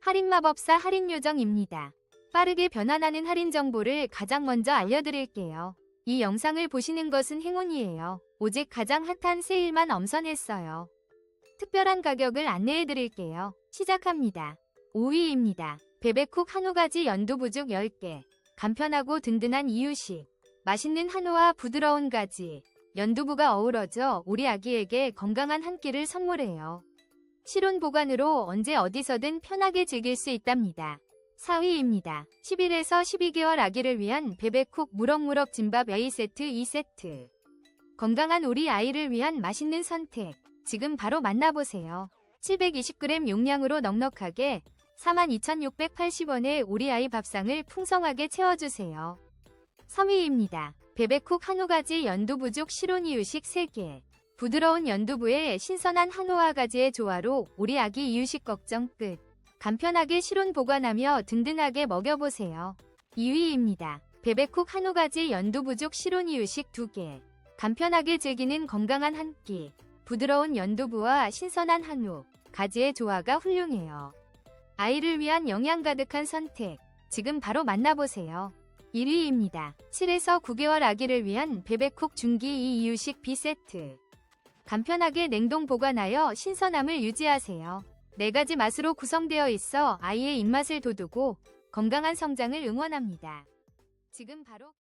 할인마법사 할인요정입니다. 빠르게 변환하는 할인 정보를 가장 먼저 알려드릴게요. 이 영상을 보시는 것은 행운이에요. 오직 가장 핫한 세일만 엄선했어요. 특별한 가격을 안내해드릴게요. 시작합니다. 5위입니다. 베베쿡 한우 가지 연두 부죽 10개. 간편하고 든든한 이유식. 맛있는 한우와 부드러운 가지. 연두부가 어우러져 우리 아기에게 건강한 한 끼를 선물해요. 실온 보관으로 언제 어디서든 편하게 즐길 수 있답니다. 4위입니다. 11에서 12개월 아기를 위한 베베쿡 무럭무럭 짐밥 A세트 2세트. 건강한 우리 아이를 위한 맛있는 선택. 지금 바로 만나보세요. 720g 용량으로 넉넉하게 42,680원에 우리 아이 밥상을 풍성하게 채워주세요. 3위입니다. 베베쿡 한우가지 연두부죽 실온이유식 3개. 부드러운 연두부에 신선한 한우와 가지의 조화로 우리 아기 이유식 걱정 끝. 간편하게 실온 보관하며 든든하게 먹여보세요. 2위입니다. 베베쿡 한우가지 연두부죽 실온 이유식 2개. 간편하게 즐기는 건강한 한 끼. 부드러운 연두부와 신선한 한우, 가지의 조화가 훌륭해요. 아이를 위한 영양 가득한 선택. 지금 바로 만나보세요. 1위입니다. 7에서 9개월 아기를 위한 베베쿡 중기 2 이유식 B세트. 간편하게 냉동 보관하여 신선함을 유지하세요. 네 가지 맛으로 구성되어 있어 아이의 입맛을 돋우고 건강한 성장을 응원합니다. 지금 바로